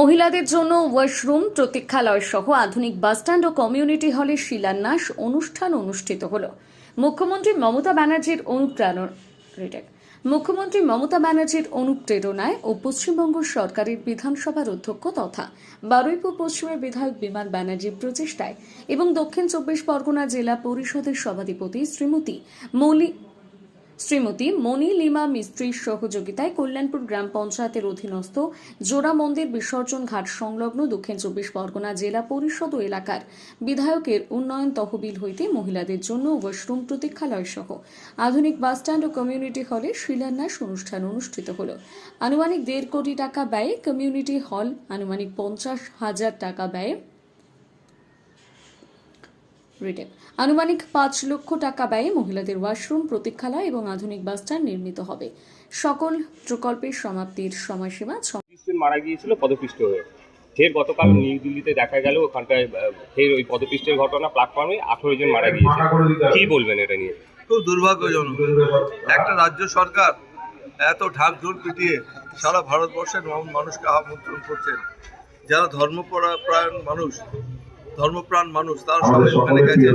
মহিলাদের জন্য ওয়াশরুম, প্রতীক্ষালয় সহ আধুনিক বাসস্ট্যান্ড ও কমিউনিটি হলে শিলান্যাস অনুষ্ঠান অনুষ্ঠিত হল। মুখ্যমন্ত্রী মমতা ব্যানার্জির অনুপ্রেরণ মুখ্যমন্ত্রী মমতা ব্যানার্জির অনুপ্রেরণায় ও পশ্চিমবঙ্গ সরকারের বিধানসভার অধ্যক্ষ তথা বারুইপুর পশ্চিমের বিধায়ক বিমান ব্যানার্জির প্রচেষ্টায় এবং দক্ষিণ চব্বিশ পরগনা জেলা পরিষদের সভাধিপতি শ্রীমতী মৌলি শ্রীমতী মণি লিমা মিস্ত্রির সহযোগিতায় কল্যাণপুর গ্রাম পঞ্চায়েতের অধীনস্থ জোড়া মন্দির বিসর্জন ঘাট সংলগ্ন দক্ষিণ চব্বিশ পরগনা জেলা পরিষদ এলাকার বিধায়কের উন্নয়ন তহবিল হইতে মহিলাদের জন্য ওয়াশরুম প্রতীক্ষালয় সহ আধুনিক বাসস্ট্যান্ড ও কমিউনিটি হলে শিলান্যাস অনুষ্ঠান অনুষ্ঠিত হল। আনুমানিক দেড় কোটি টাকা ব্যয়ে কমিউনিটি হল, আনুমানিক পঞ্চাশ হাজার টাকা ব্যয়ে রিটেল আনুমানিক পাঁচ লক্ষ টাকা ব্যয়ে মহিলাদের ওয়াশরুম প্রতীক্ষালয় এবং আধুনিক বাসস্ট্যান্ড নির্মিত হবে। সকল প্রকল্পের সমাপ্তির সময়সীমা সম- মারা গিয়েছিল পদপিষ্ট হয়ে। ফের গতকাল নিউ দিল্লিতে দেখা গেল ওখানটায় ফের ওই পদপিষ্টের ঘটনা প্ল্যাটফর্মে আঠারো জন মারা গিয়েছে। কি বলবেন এটা নিয়ে? খুব দুর্ভাগ্যজনক। একটা রাজ্য সরকার এত ঢাক ঢোল পিটিয়ে সারা ভারতবর্ষের মানুষকে আমন্ত্রণ করছেন। যারা ধর্মপরায়ণ মানুষ ধর্মপ্রাণ মানুষ তারা সবাই ওখানে গেছেন।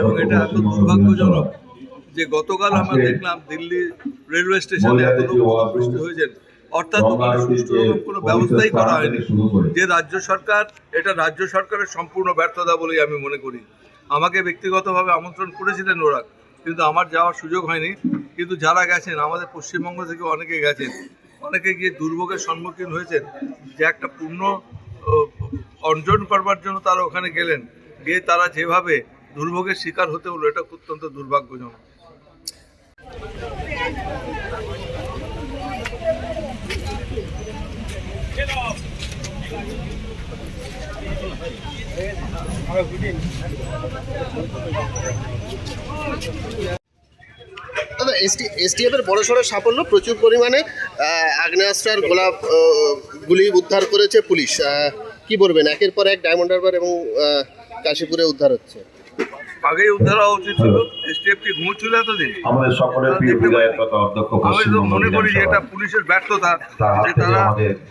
এবং এটা এত দুর্ভাগ্যজনক যে গতকাল আমরা দেখলাম দিল্লি রেলওয়ে স্টেশনে এত লোক পদপিষ্ট হয়েছেন। অর্থাৎ ওখানে সুষ্ঠু কোনো ব্যবস্থাই করা হয়নি। যে রাজ্য সরকার এটা রাজ্য সরকারের সম্পূর্ণ ব্যর্থতা বলেই আমি মনে করি। আমাকে ব্যক্তিগতভাবে আমন্ত্রণ করেছিলেন ওরা কিন্তু আমার যাওয়ার সুযোগ হয়নি। কিন্তু যারা গেছেন আমাদের পশ্চিমবঙ্গ থেকে অনেকে গেছেন। অনেকে গিয়ে দুর্ভোগের সম্মুখীন হয়েছেন যে একটা পূর্ণ অর্জন করবার জন্য তারা ওখানে গেলেন। গিয়ে তারা যেভাবে দুর্ভোগের শিকার হতে হলো এটা অত্যন্ত দুর্ভাগ্যজনক। দাদা এসটি এসটিএফ এর বড় সড়ো সাফল্য প্রচুর পরিমাণে আহ, আগ্নেয়াস্ত্র গোলাপ গুলি উদ্ধার করেছে পুলিশ। কি বলবেন? একের পর এক ডায়মন্ড হারবার এবং আহ, কাশীপুরে উদ্ধার হচ্ছে। আগেই উদ্ধার হওয়া উচিত ছিল এসটিএফ কি ঘুমোচ্ছিল এতদিন? আমাদের সকলের প্রিয় বিধায়ক তথা অধ্যক্ষ আমি তো মনে করি যে এটা পুলিশের ব্যর্থতা যে তারা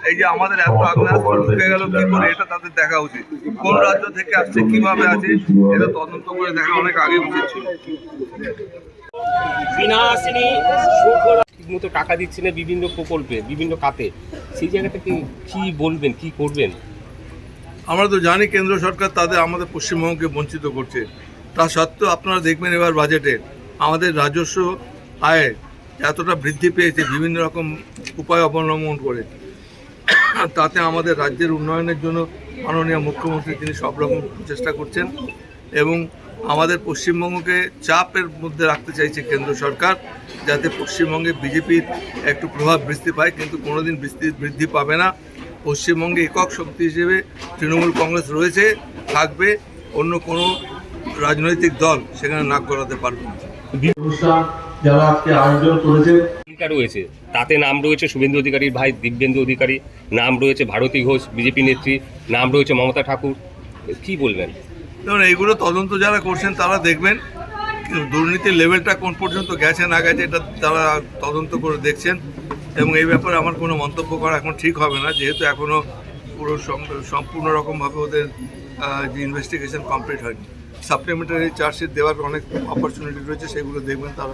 এই যে আমাদের এত সমস্ত ঢুকে গেল কি করে এটা তাদের দেখা উচিত? কোন রাজ্য থেকে আসছে কীভাবে আছে এটা তদন্ত করে দেখা অনেক আগে উচিত ছিল। বিনাশিনী ঠিকমতো টাকা দিচ্ছে না বিভিন্ন প্রকল্পে বিভিন্ন কাতে সেই জায়গাটাকে কি বলবেন কি করবেন? আমরা তো জানি কেন্দ্র সরকার তাদের আমাদের পশ্চিমবঙ্গকে বঞ্চিত করছে। তা সত্ত্বেও আপনারা দেখবেন এবার বাজেটে আমাদের রাজস্ব আয় এতটা বৃদ্ধি পেয়েছে, বিভিন্ন রকম উপায় অবলম্বন করে। তাতে আমাদের রাজ্যের উন্নয়নের জন্য মাননীয় মুখ্যমন্ত্রী তিনি সব রকম চেষ্টা করছেন এবং আমাদের পশ্চিমবঙ্গকে চাপের মধ্যে রাখতে চাইছে কেন্দ্র সরকার যাতে পশ্চিমবঙ্গে বিজেপির একটু প্রভাব বৃদ্ধি পায়, কিন্তু কোনোদিন বৃদ্ধি বৃদ্ধি পাবে না। পশ্চিমবঙ্গে একক শক্তি হিসেবে তৃণমূল কংগ্রেস রয়েছে থাকবে অন্য কোনো রাজনৈতিক দল সেখানে নাক গলাতে পারবে না। অনুষ্ঠান যারা আজকে আয়োজন করেছেন রয়েছে। তাতে নাম রয়েছে শুভেন্দু অধিকারীর ভাই দিব্যেন্দু অধিকারী নাম রয়েছে ভারতী ঘোষ বিজেপি নেত্রী নাম রয়েছে মমতা ঠাকুর। কি বলবেন? যেমন এইগুলো তদন্ত যারা করছেন তারা দেখবেন দুর্নীতির লেভেলটা কোন পর্যন্ত গেছে না গেছে এটা তারা তদন্ত করে দেখছেন। এবং এই ব্যাপারে আমার কোনো মন্তব্য করা এখন ঠিক হবে না, যেহেতু এখনও পুরো সম- সম্পূর্ণ রকমভাবে ওদের যে ইনভেস্টিগেশন কমপ্লিট হয়নি। সাপ্লিমেন্টারি চার্জশিট দেওয়ার অনেক অপরচুনিটি রয়েছে, সেগুলো দেখবেন তারা।